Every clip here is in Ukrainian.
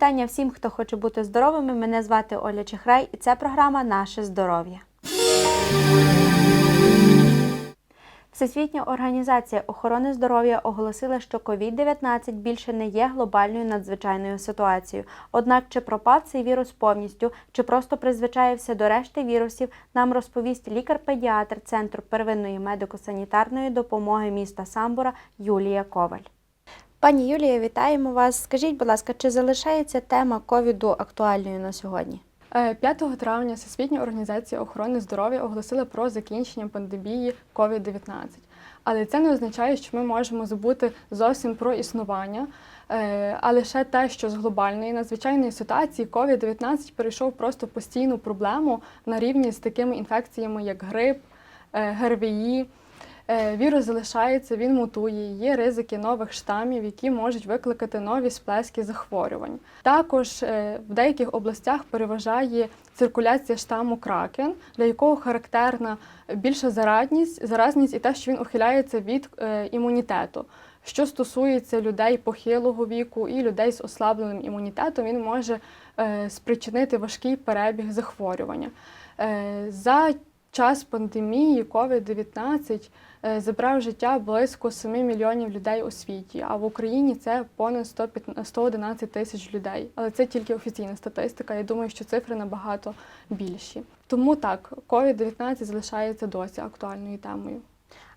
вітання всім, хто хоче бути здоровими. Мене звати Оля Чехрай, і це програма Наше здоров'я. Всесвітня організація охорони здоров'я оголосила, що COVID-19 більше не є глобальною надзвичайною ситуацією. Однак, чи пропав цей вірус повністю, чи просто призвичаєвся до решти вірусів, нам розповість лікар-педіатр Центру первинної медико-санітарної допомоги міста Самбура Юлія Коваль. Пані Юлія, вітаємо вас. Скажіть, будь ласка, чи залишається тема ковіду актуальною на сьогодні? Е, 5 травня Всесвітня організація охорони здоров'я оголосила про закінчення пандемії COVID-19. Але це не означає, що ми можемо забути зовсім про існування, е, а лише те, що з глобальної надзвичайної ситуації COVID-19 перейшов просто постійну проблему на рівні з такими інфекціями, як грип, е, ГРВІ. Е, Вірус залишається, він мутує, є ризики нових штамів, які можуть викликати нові сплески захворювань. Також е, в деяких областях переважає циркуляція штаму кракен, для якого характерна більша заразність, заразність і те, що він ухиляється від е, імунітету. Що стосується людей похилого віку і людей з ослабленим імунітетом, він може спричинити важкий перебіг захворювання. За час пандемії COVID-19 е, забрав життя близько 7 мільйонів людей у світі, а в Україні це понад 115 111 тисяч людей. Але це тільки офіційна статистика. Я думаю, що цифри набагато більші. Тому так, COVID-19 залишається досі актуальною темою.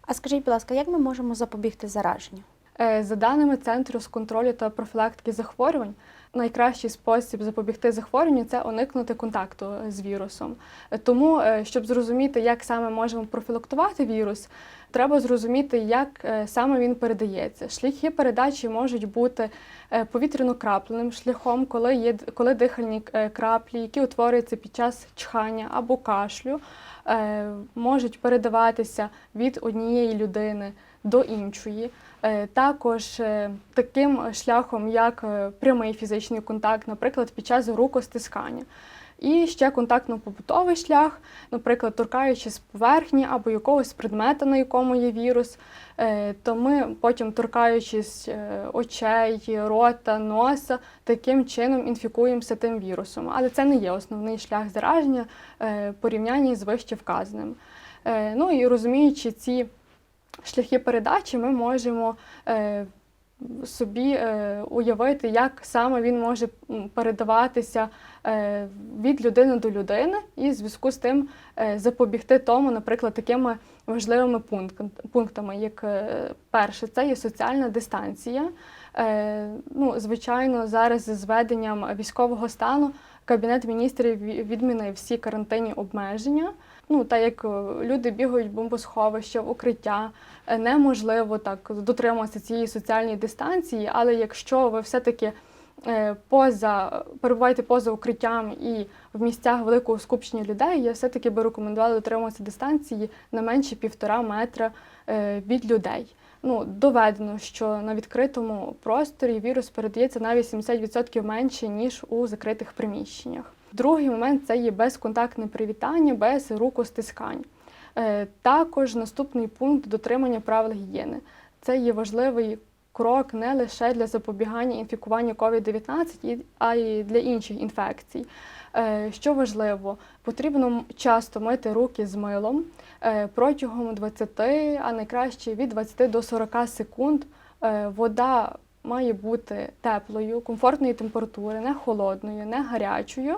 А скажіть, будь ласка, як ми можемо запобігти зараженню? Е, За даними Центру з контролю та профілактики захворювань, найкращий спосіб запобігти захворюванню це уникнути контакту з вірусом. Е, Тому, е, щоб зрозуміти, як саме можемо профілактувати вірус, треба зрозуміти, як саме він передається. Шляхи передачі можуть бути повітряно-крапленим шляхом, коли є коли дихальні краплі, які утворюються під час чхання або кашлю, можуть передаватися від однієї людини до іншої. Е, Також е, таким шляхом, як е, прямий фізичний контакт, наприклад, під час рукостискання. І ще контактно-побутовий шлях, наприклад, торкаючись поверхні або якогось предмета, на якому є вірус, то ми потім торкаючись очей, рота, носа, таким чином інфікуємося тим вірусом. Але це не є основний шлях зараження порівнянні з вище вказаним. Ну і розуміючи ці шляхи передачі, ми можемо е, собі е, уявити, як саме він може передаватися е, від людини до людини, і в зв'язку з тим запобігти тому, наприклад, такими важливими пункт- пунктами, як перше, це є соціальна дистанція. Ну, звичайно, зараз з зведенням військового стану Кабінет міністрів ві- відмінив всі карантинні обмеження. Ну, так як е, люди бігають в бомбосховища, в укриття, е, неможливо так дотримуватися цієї соціальної дистанції, але якщо ви все-таки е, поза перебуваєте поза укриттям і в місцях великого скупчення людей, я все-таки би рекомендувала дотримуватися дистанції не менше півтора метра від людей. Ну, доведено, що на відкритому просторі вірус передається на 80% менше, ніж у закритих приміщеннях. Другий момент це є безконтактне привітання, без рукостискань. Е, Також наступний пункт дотримання правил гігієни. Це є важливий крок не лише для запобігання інфікування COVID-19, а й для інших інфекцій. Е, Що важливо, потрібно часто мити руки з милом е, протягом 20, а найкраще від 20 до 40 секунд. Вода має бути теплою, комфортної температури, не холодною, не гарячою.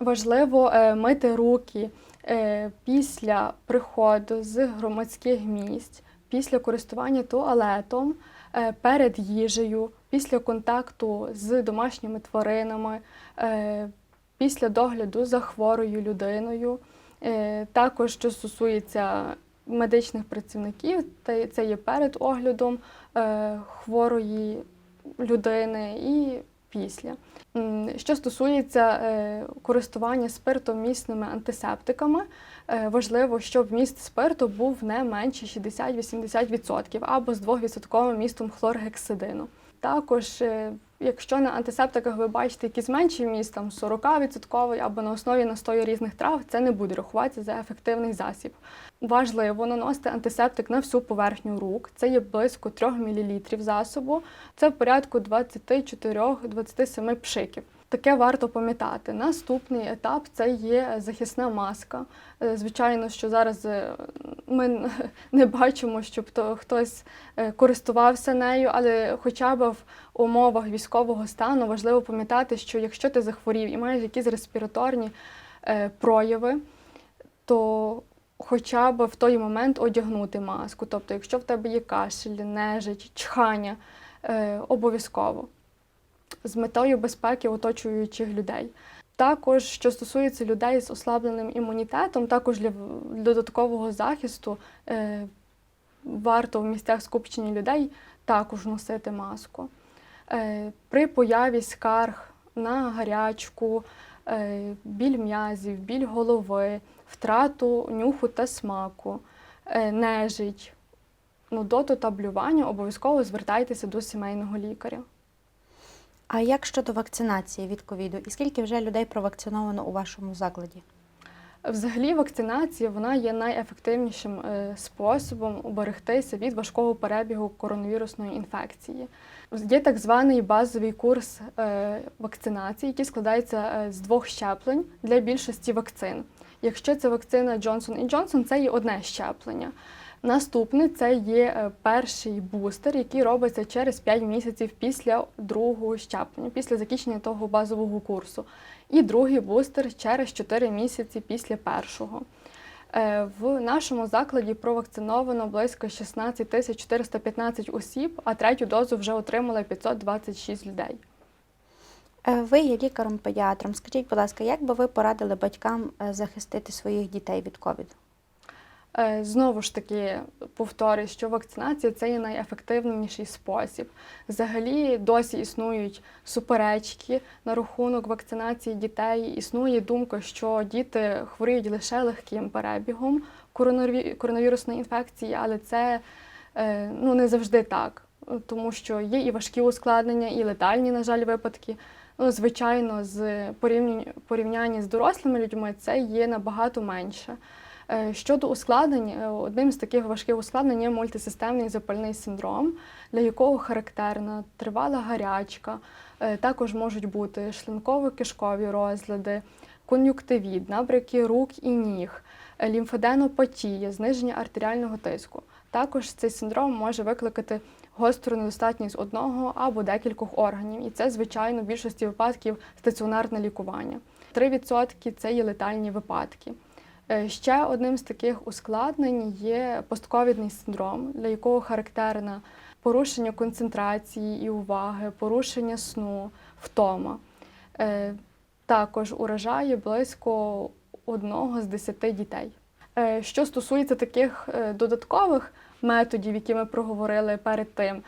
Важливо е, мити руки е, після приходу з громадських місць, після користування туалетом, е, перед їжею, після контакту з домашніми тваринами, після догляду за хворою людиною. Також, що стосується медичних працівників, це є перед оглядом хворої людини і після. Що стосується е, користування спиртомісними антисептиками, е, важливо, щоб міст спирту був не менше 60-80% або з 2% містом хлоргексидину. Також е, Якщо на антисептиках ви бачите якісь менші міст, там 40% або на основі настою різних трав, це не буде рахуватися за ефективний засіб. Важливо наносити антисептик на всю поверхню рук. Це є близько 3 мл засобу. Це в порядку 24-27 пшиків. Таке варто пам'ятати. Наступний етап це є захисна маска. Е, Звичайно, що зараз е, ми не бачимо, щоб то хтось е, користувався нею, але хоча б в умовах військового стану важливо пам'ятати, що якщо ти захворів і маєш якісь респіраторні прояви, то хоча б в той момент одягнути маску. Тобто, якщо в тебе є кашель, нежить, чхання, обов'язково з метою безпеки оточуючих людей. Також, що стосується людей з ослабленим імунітетом, також для додаткового захисту е, варто в місцях скупчення людей також носити маску. Е, при появі скарг на гарячку, е, біль м'язів, біль голови, втрату нюху та смаку, е, нежить, нудоту та блювання, обов'язково звертайтеся до сімейного лікаря. А як щодо вакцинації від ковіду? І скільки вже людей провакциновано у вашому закладі? Взагалі, вакцинація вона є найефективнішим е, способом уберегтися від важкого перебігу коронавірусної інфекції. Є так званий базовий курс е, вакцинації, який складається е, з двох щеплень для більшості вакцин. Якщо це вакцина Johnson Johnson, це є одне щеплення. Наступне це є е, перший бустер, який робиться через 5 місяців після другого щеплення, після закінчення того базового курсу. І другий бустер через 4 місяці після першого. Е, В нашому закладі провакциновано близько 16 тисяч 415 осіб, а третю дозу вже отримали 526 людей. Е, Ви є лікарем-педіатром. Скажіть, будь ласка, як би ви порадили батькам захистити своїх дітей від ковіду? Е, Знову ж таки, повторюю, що вакцинація це є найефективніший спосіб. Взагалі досі існують суперечки на рахунок вакцинації дітей. Існує думка, що діти хворіють лише легким перебігом коронавірусної інфекції, але це е, ну, не завжди так, тому що є і важкі ускладнення, і летальні, на жаль, випадки. Ну, звичайно, з порівняння, з дорослими людьми це є набагато менше. Е, Щодо ускладнень, е, одним з таких важких ускладнень є мультисистемний запальний синдром, для якого характерна тривала гарячка. Е, Також можуть бути шлунково-кишкові розлади, кон'юктивіт, набряки рук і ніг, лімфоденопатія, зниження артеріального тиску. Також цей синдром може викликати гостру недостатність одного або декількох органів, і це, звичайно, в більшості випадків стаціонарне лікування. 3% це є летальні випадки. Е, Ще одним з таких ускладнень є постковідний синдром, для якого характерна порушення концентрації і уваги, порушення сну, втома. Е, Також уражає близько одного з десяти дітей. Е, Що стосується таких додаткових методів, які ми проговорили перед тим,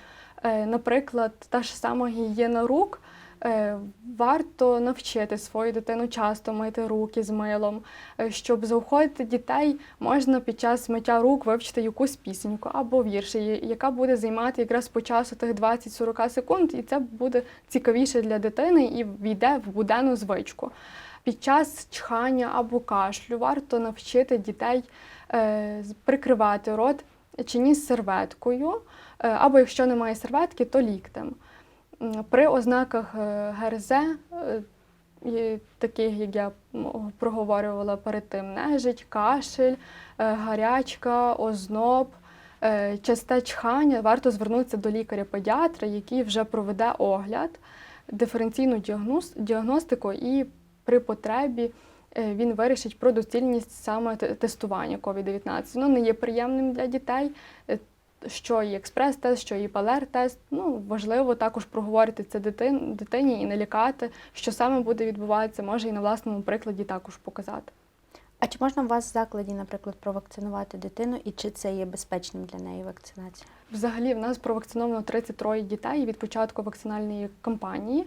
наприклад, та ж сама гігієна рук. Е, Варто навчити свою дитину часто мити руки з милом, Е, щоб заохотити дітей, можна під час миття рук вивчити якусь пісеньку або вірші, яка буде займати якраз по часу тих 20-40 секунд, і це буде цікавіше для дитини і війде в буденну звичку. Під час чхання або кашлю варто навчити дітей е, прикривати рот чи ніс серветкою, або якщо немає серветки, то ліктем. При ознаках е, ГРЗ, е, таких, як я проговорювала перед тим, нежить, кашель, е, гарячка, озноб, часте чхання, варто звернутися до лікаря-педіатра, який вже проведе огляд, диференційну діагностику і при потребі він вирішить про доцільність саме тестування COVID-19. Воно не є приємним для дітей. Що і експрес-тест, що і ПЛР-тест. Ну, важливо також проговорити це дитин, дитині і не лякати, що саме буде відбуватися, може і на власному прикладі також показати. А чи можна у вас в закладі, наприклад, провакцинувати дитину, і чи це є безпечним для неї вакцинація? Взагалі, в нас провакциновано 33 дітей від початку вакцинальної кампанії.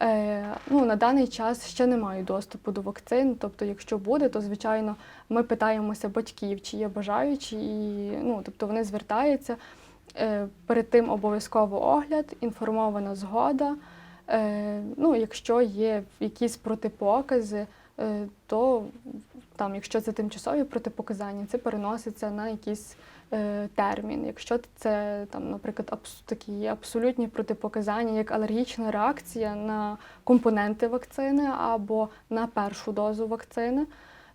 Е, ну, на даний час ще не мають доступу до вакцин. Тобто, якщо буде, то звичайно ми питаємося батьків, чи є бажаючі, і ну, тобто вони звертаються. Е, перед тим обов'язково огляд, інформована згода. Е, ну, якщо є якісь протипокази, то там, якщо це тимчасові протипоказання, це переноситься на якийсь е, термін. Якщо це там, наприклад, абс- такі абсолютні протипоказання, як алергічна реакція на компоненти вакцини або на першу дозу вакцини,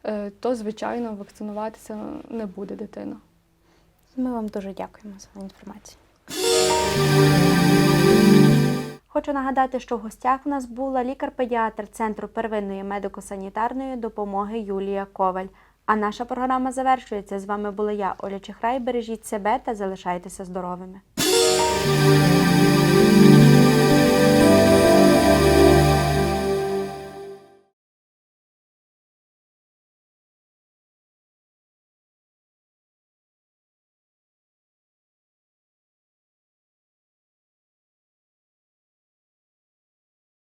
е, то звичайно вакцинуватися не буде дитина. Ми вам дуже дякуємо за інформацію. Хочу нагадати, що в гостях у нас була лікар-педіатр Центру первинної медико-санітарної допомоги Юлія Коваль. А наша програма завершується. З вами була я, Оля Чехрай. Бережіть себе та залишайтеся здоровими.